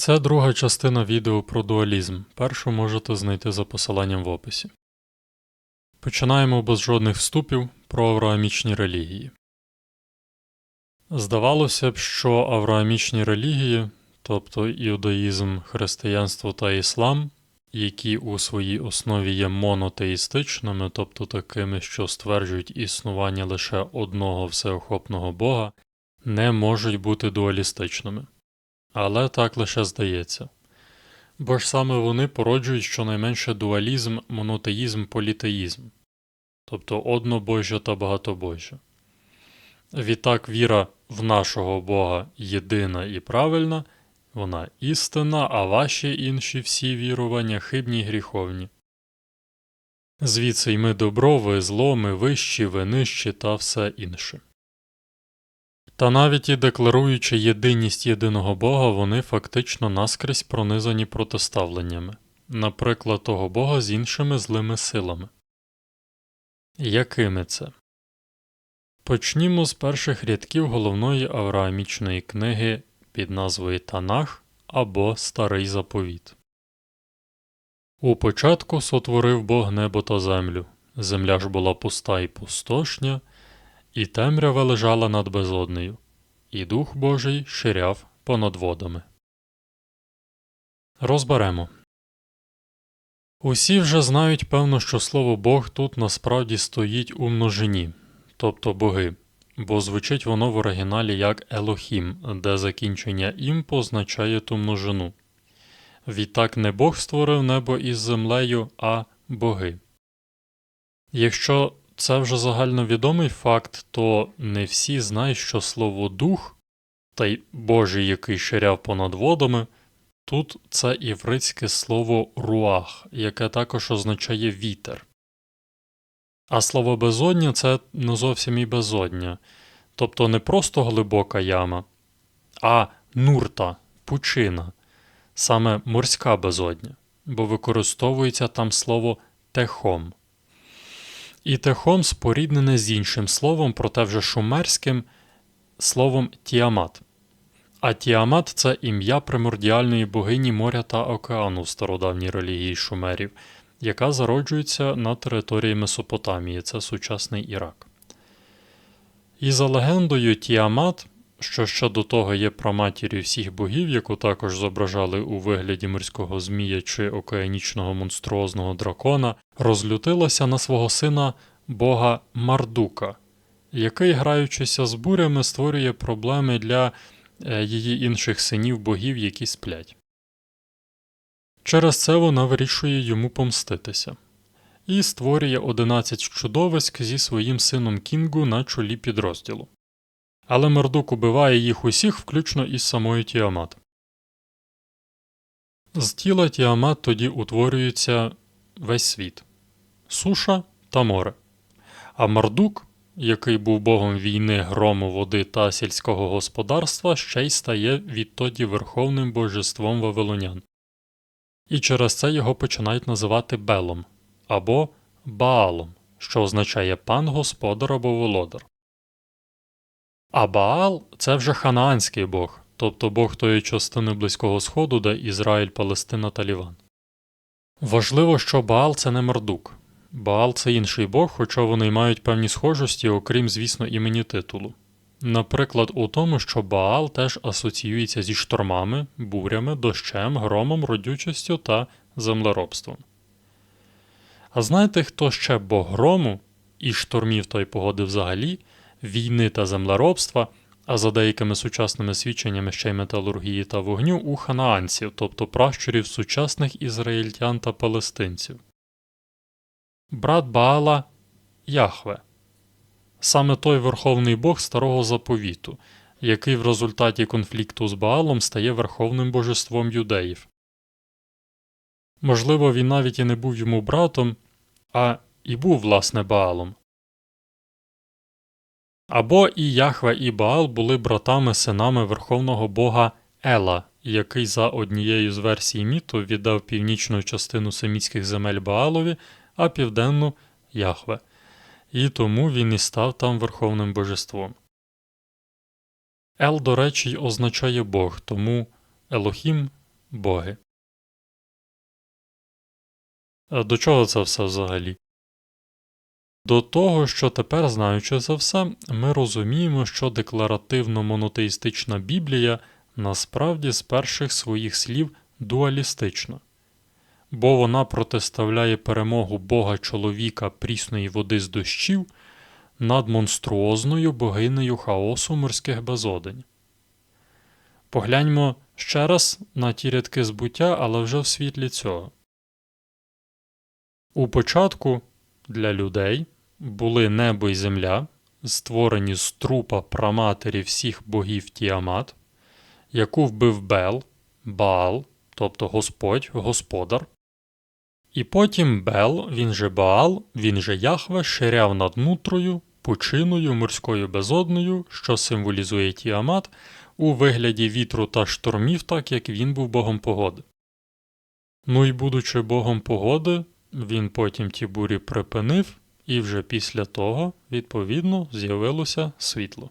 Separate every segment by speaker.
Speaker 1: Це друга частина відео про дуалізм. Першу можете знайти за посиланням в описі. Починаємо без жодних вступів про авраамічні релігії. Здавалося б, що авраамічні релігії, тобто іудаїзм, християнство та іслам, які у своїй основі є монотеїстичними, тобто такими, що стверджують існування лише одного всеохопного Бога, не можуть бути дуалістичними. Але так лише здається. Бо ж саме вони породжують щонайменше дуалізм, монотеїзм, політеїзм, тобто однобожжя та багатобожжя. Відтак віра в нашого Бога єдина і правильна, вона істина, а ваші інші всі вірування хибні й гріховні. Звідси й ми добро, ви зло, ми вищі, ви нижчі та все інше. Та навіть і декларуючи єдиність єдиного Бога, вони фактично наскрізь пронизані протиставленнями, наприклад, того Бога з іншими злими силами. Якими це? Почнімо з перших рядків головної авраамічної книги під назвою Танах або Старий Заповіт. У початку сотворив Бог небо та землю. Земля ж була пуста і пустошня, і темрява лежала над безоднею, і Дух Божий ширяв понад водами. Розберемо. Усі вже знають, певно, що слово Бог тут насправді стоїть у множині, тобто боги, бо звучить воно в оригіналі як Елохім, де закінчення ім позначає ту множину. Відтак не Бог створив небо із землею, а боги. Якщо це вже загальновідомий факт, то не всі знають, що слово дух, та й Божий, який ширяв понад водами, тут це івритське слово руах, яке також означає вітер. А слово безодня це не зовсім і безодня, тобто не просто глибока яма, а нурта, пучина, саме морська безодня, бо використовується там слово техом. І техом споріднене з іншим словом, проте вже шумерським словом тіамат. А тіамат це ім'я примордіальної богині моря та океану в стародавній релігії шумерів, яка зароджується на території Месопотамії, це сучасний Ірак. І за легендою Тіамат, що ще до того є праматір'ю всіх богів, яку також зображали у вигляді морського змія чи океанічного монструозного дракона, розлютилася на свого сина бога Мардука, який, граючися з бурями, створює проблеми для е, її інших синів богів, які сплять. Через це вона вирішує йому помститися і створює 11 чудовиськ зі своїм сином Кінгу на чолі підрозділу. Але Мордук убиває їх усіх, включно із самою Тіамат. З тіла Тіамат тоді утворюється весь світ суша та море. А Мардук, який був богом війни, грому, води та сільського господарства, ще й стає відтоді верховним божеством вавилонян. І через це його починають називати Белом або Баалом, що означає пан господар або володар. А Баал це вже ханаанський бог, тобто бог тої частини Близького Сходу, де Ізраїль, Палестина та Ліван. Важливо, що Баал це не Мардук. Баал це інший бог, хоча вони мають певні схожості, окрім, звісно, імені титулу. Наприклад, у тому, що Баал теж асоціюється зі штормами, бурями, дощем, громом, родючістю та землеробством. А знаєте, хто ще бог грому і штормів та й погоди взагалі, війни та землеробства, а за деякими сучасними свідченнями ще й металургії та вогню у ханаанців, тобто пращурів сучасних ізраїльтян та палестинців? Брат Баала Яхве. Саме той верховний Бог старого заповіту, який в результаті конфлікту з Баалом стає верховним божеством юдеїв. Можливо, він навіть і не був йому братом, а і був власне Баалом. Або і Яхве і Баал були братами синами верховного бога Ела, який за однією з версій міту віддав північну частину семітських земель Баалові, а південну Яхве, і тому він і став там верховним божеством. Ел, до речі, означає Бог, тому Елохім боги. А До чого це все взагалі? До того, що тепер, знаючи це все, ми розуміємо, що декларативно монотеїстична Біблія насправді з перших своїх слів дуалістична, бо вона протиставляє перемогу Бога чоловіка прісної води з дощів над монструозною богинею хаосу морських безодень. Погляньмо ще раз на ті рядки збуття, але вже в світлі цього. У початку для людей були небо і земля, створені з трупа праматері всіх богів Тіамат, яку вбив Бел, Баал, тобто Господь, Господар. І потім Бел, він же Баал, він же Яхве, ширяв над нутрою, пучиною, морською безодною, що символізує Тіамат, у вигляді вітру та штормів, так як він був богом погоди. Ну і будучи богом погоди, він потім ті бурі припинив, і вже після того, відповідно, з'явилося світло.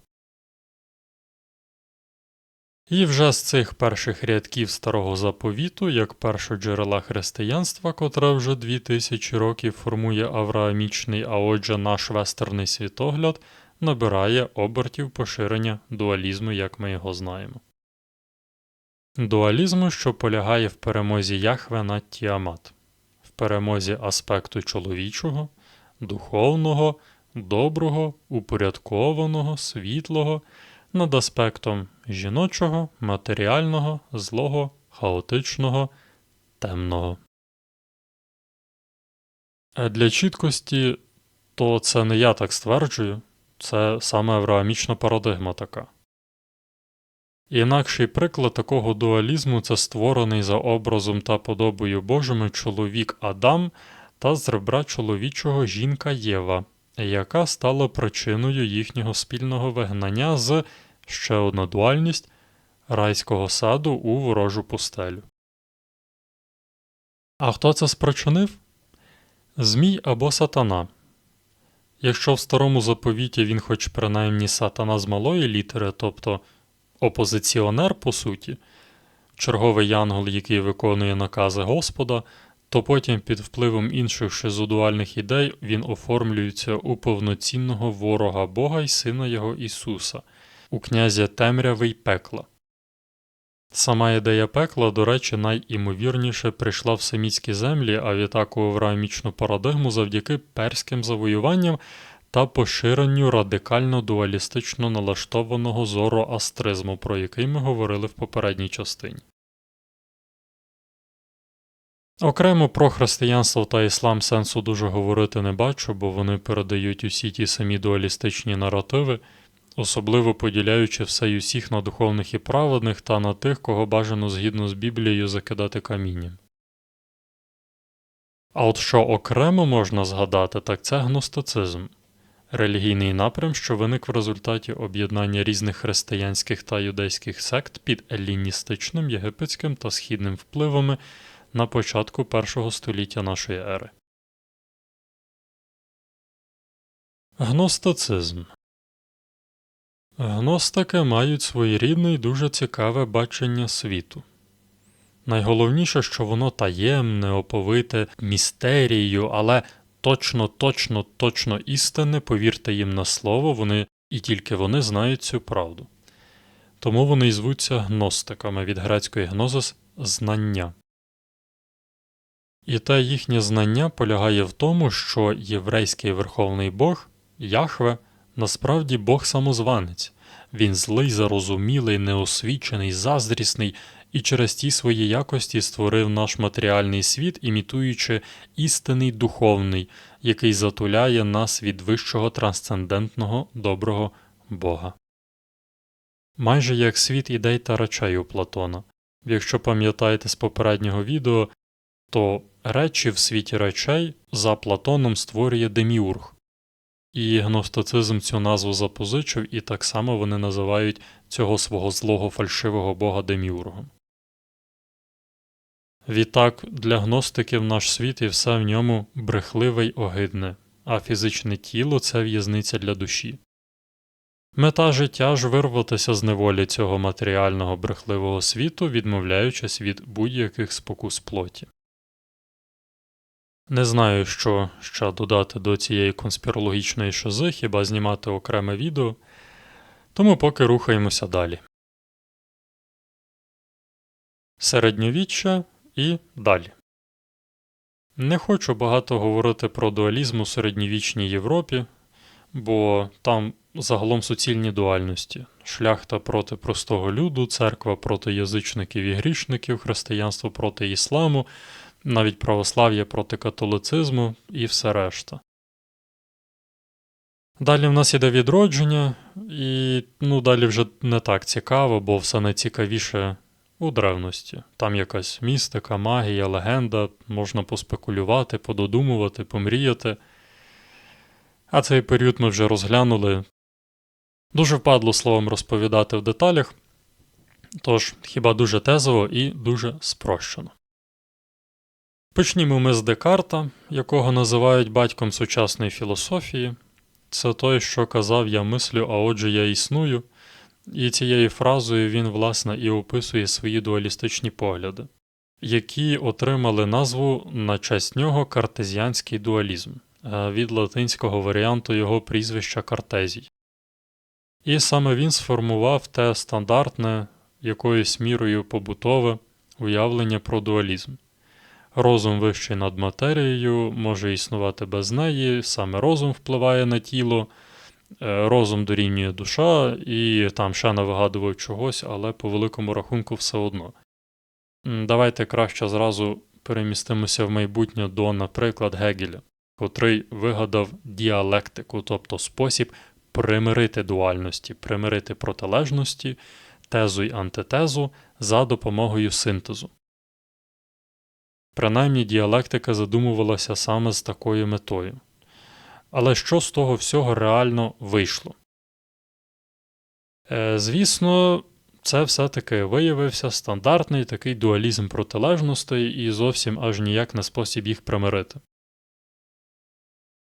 Speaker 1: І вже з цих перших рядків старого заповіту, як першоджерела християнства, котре вже дві тисячі років формує авраамічний, а отже наш вестерний світогляд, набирає обертів поширення дуалізму, як ми його знаємо. Дуалізму, що полягає в перемозі Яхве над Тіамат, в перемозі аспекту чоловічого, духовного, доброго, упорядкованого, світлого над аспектом жіночого, матеріального, злого, хаотичного, темного. Е, Для чіткості, то це не я так стверджую, це саме авраамічна парадигма така. Інакший приклад такого дуалізму це створений за образом та подобою Божими чоловік Адам та з ребра чоловічого жінка Єва, яка стала причиною їхнього спільного вигнання з ще одна дуальність райського саду у ворожу пустелю. А хто це спричинив? Змій або сатана. Якщо в старому заповіті він хоч принаймні сатана з малої літери, тобто опозиціонер по суті, черговий янгол, який виконує накази Господа, то потім під впливом інших шизодуальних ідей він оформлюється у повноцінного ворога Бога й Сина Його Ісуса, у князя темряви й пекла. Сама ідея пекла, до речі, найімовірніше прийшла в семітські землі, а відтак у авраамічну парадигму завдяки перським завоюванням та поширенню радикально дуалістично налаштованого зороастризму, про який ми говорили в попередній частині. Окремо про християнство та іслам сенсу дуже говорити не бачу, бо вони передають усі ті самі дуалістичні наративи, особливо поділяючи все й усіх на духовних і праведних та на тих, кого бажано згідно з Біблією закидати камінням. А от що окремо можна згадати, так це гностицизм релігійний напрям, що виник в результаті об'єднання різних християнських та юдейських сект під еліністичним, єгипетським та східним впливами на початку першого століття нашої ери. Гностицизм Гностики мають своєрідне і дуже цікаве бачення світу. Найголовніше, що воно таємне, оповите містерією, але точно, точно, точно істинне, повірте їм на слово, вони і тільки вони знають цю правду. Тому вони і звуться гностиками від грецької гнозис знання. І те їхнє знання полягає в тому, що єврейський верховний Бог Яхве насправді Бог самозванець, він злий, зарозумілий, неосвічений, заздрісний і через ті свої якості створив наш матеріальний світ, імітуючи істинний духовний, який затуляє нас від вищого трансцендентного доброго Бога. Майже як світ ідей та речей у Платона. Якщо пам'ятаєте з попереднього відео, то речі в світі речей за Платоном створює Деміург. І гностицизм цю назву запозичив, і так само вони називають цього свого злого фальшивого бога Деміургом. Відтак для гностиків наш світ і все в ньому брехливе й огидне, а фізичне тіло це в'язниця для душі. Мета життя ж вирватися з неволі цього матеріального брехливого світу, відмовляючись від будь-яких спокус плоті. Не знаю, що ще додати до цієї конспірологічної шози, хіба знімати окреме відео, тому поки рухаємося далі. Середньовіччя і далі. Не хочу багато говорити про дуалізм у середньовічній Європі, бо там загалом суцільні дуальності: шляхта проти простого люду, церква проти язичників і грішників, християнство проти ісламу, навіть православ'я проти католицизму і все решта. Далі в нас іде відродження, і ну, далі вже не так цікаво, бо все найцікавіше у древності. Там якась містика, магія, легенда, можна поспекулювати, пододумувати, помріяти. А цей період ми вже розглянули. Дуже впадло словом розповідати в деталях, тож хіба дуже тезово і дуже спрощено. Почнімо ми з Декарта, якого називають батьком сучасної філософії. Це той, що казав я мислю, а отже я існую, і цією фразою він, власне, і описує свої дуалістичні погляди, які отримали назву на честь нього картезіанський дуалізм е, від латинського варіанту його прізвища Картезій. І саме він сформував те стандартне, якоюсь мірою побутове уявлення про дуалізм. Розум вищий над матерією може існувати без неї, саме розум впливає на тіло, е, розум дорівнює душа, і там ще не вигадував чогось, але по великому рахунку все одно. Давайте краще зразу перемістимося в майбутнє до, наприклад, Гегеля, котрий вигадав діалектику, тобто спосіб примирити дуальності, примирити протилежності, тезу й антитезу за допомогою синтезу. Принаймні діалектика задумувалася саме з такою метою. Але що з того всього реально вийшло? Е, Звісно, це все-таки виявився стандартний такий дуалізм протилежностей і зовсім аж ніяк не спосіб їх примирити.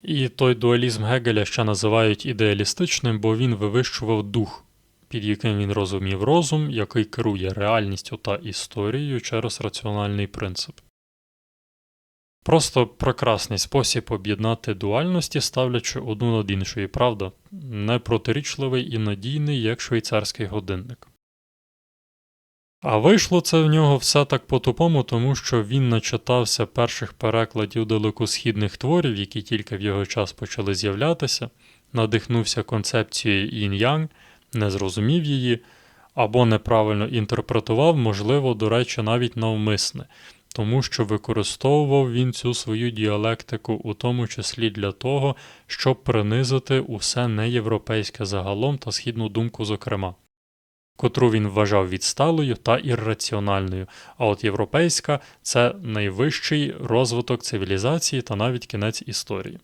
Speaker 1: І той дуалізм Гегеля ще називають ідеалістичним, бо він вивищував дух, під яким він розумів розум, який керує реальністю та історією через раціональний принцип. Просто прекрасний спосіб об'єднати дуальності, ставлячи одну над іншою, правда, непротирічливий і надійний, як швейцарський годинник. А вийшло це в нього все так по-тупому, тому що він начитався перших перекладів далекосхідних творів, які тільки в його час почали з'являтися, надихнувся концепцією інь-янг, не зрозумів її, або неправильно інтерпретував, можливо, до речі, навіть навмисне, тому що використовував він цю свою діалектику у тому числі для того, щоб принизити усе неєвропейське загалом та східну думку зокрема котру він вважав відсталою та ірраціональною, а от європейська це найвищий розвиток цивілізації та навіть кінець історії.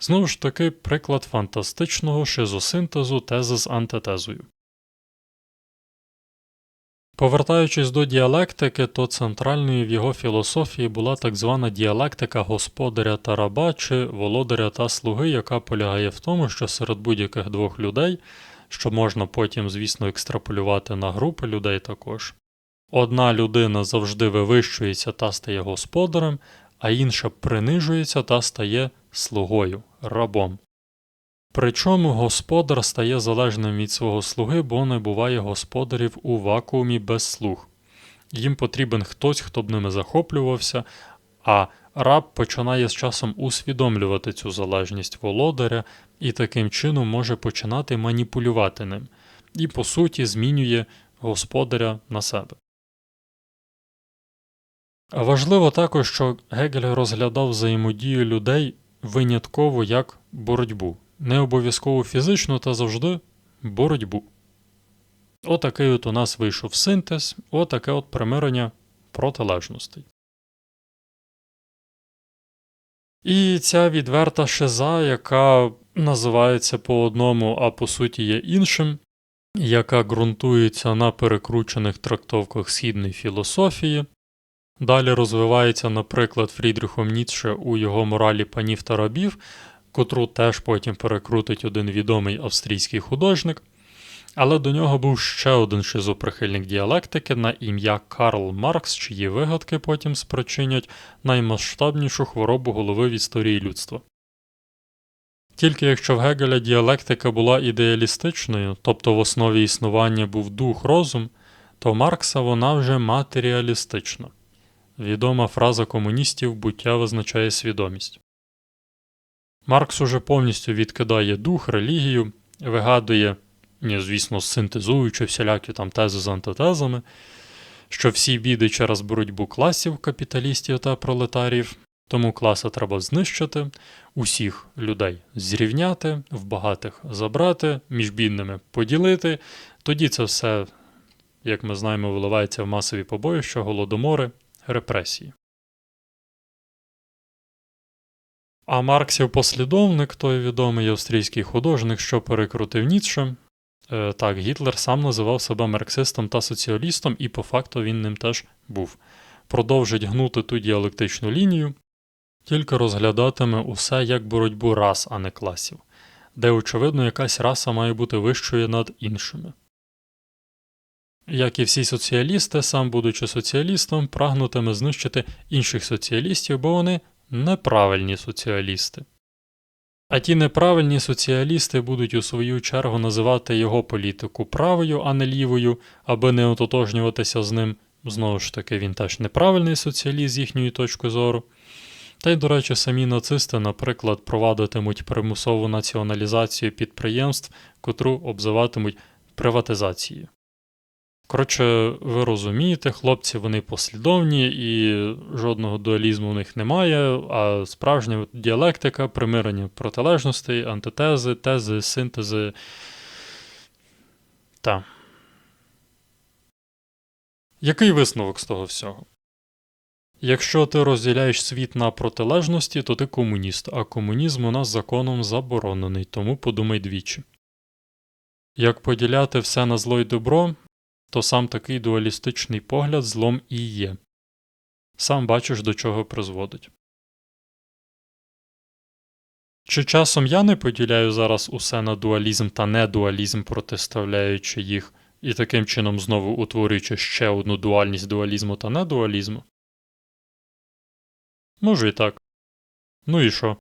Speaker 1: Знову ж таки, приклад фантастичного шизосинтезу тези з антитезою. Повертаючись до діалектики, то центральною в його філософії була так звана діалектика господаря та раба чи володаря та слуги, яка полягає в тому, що серед будь-яких двох людей що можна потім, звісно, екстраполювати на групи людей також. Одна людина завжди вивищується та стає господарем, а інша принижується та стає слугою, рабом. Причому господар стає залежним від свого слуги, бо не буває господарів у вакуумі без слуг. Їм потрібен хтось, хто б ними захоплювався, а раб починає з часом усвідомлювати цю залежність володаря і таким чином може починати маніпулювати ним, і, по суті, змінює господаря на себе. Важливо також, що Гегель розглядав взаємодію людей винятково як боротьбу, не обов'язково фізичну та завжди боротьбу. Отакий от у нас вийшов синтез, отаке от примирення протилежностей. І ця відверта шиза, яка називається по одному, а по суті є іншим, яка ґрунтується на перекручених трактовках східної філософії. Далі розвивається, наприклад, Фрідріхом Ніцше у його моралі панів та рабів, котру теж потім перекрутить один відомий австрійський художник. Але до нього був ще один шизоприхильник діалектики на ім'я Карл Маркс, чиї вигадки потім спричинять наймасштабнішу хворобу голови в історії людства. Тільки якщо в Гегеля діалектика була ідеалістичною, тобто в основі існування був дух розум, то Маркса вона вже матеріалістична. Відома фраза комуністів буття визначає свідомість. Маркс уже повністю відкидає дух, релігію, вигадує, ні, звісно, синтезуючи всілякі там тези з антитезами, що всі біди через боротьбу класів капіталістів та пролетарів, тому класи треба знищити, усіх людей зрівняти, в багатих забрати, між бідними поділити. Тоді це все, як ми знаємо, виливається в масові побоїща, голодомори, репресії. А Марксів послідовник, той відомий австрійський художник, що перекрутив Ніцше. Е, так, Гітлер сам називав себе марксистом та соціалістом, і по факту він ним теж був. Продовжить гнути ту діалектичну лінію, тільки розглядатиме усе як боротьбу рас, а не класів, де, очевидно, якась раса має бути вищою над іншими. Як і всі соціалісти, сам, будучи соціалістом, прагнутиме знищити інших соціалістів, бо вони неправильні соціалісти. А ті неправильні соціалісти будуть у свою чергу називати його політику правою, а не лівою, аби не ототожнюватися з ним. Знову ж таки, він теж неправильний соціаліст з їхньої точки зору. Та й, до речі, самі нацисти, наприклад, провадитимуть примусову націоналізацію підприємств, котру обзиватимуть приватизацією. Коротше, ви розумієте, хлопці вони послідовні і жодного дуалізму у них немає, а справжня діалектика, примирення протилежностей, антитези, тези, синтези. Та. Який висновок з того всього? Якщо ти розділяєш світ на протилежності, то ти комуніст, а комунізм у нас законом заборонений, тому подумай двічі. Як поділяти все на зло й добро, то сам такий дуалістичний погляд злом і є. Сам бачиш, до чого призводить. Чи часом я не поділяю зараз усе на дуалізм та недуалізм, протиставляючи їх, і таким чином знову утворюючи ще одну дуальність дуалізму та недуалізму? Може і так. Ну і що?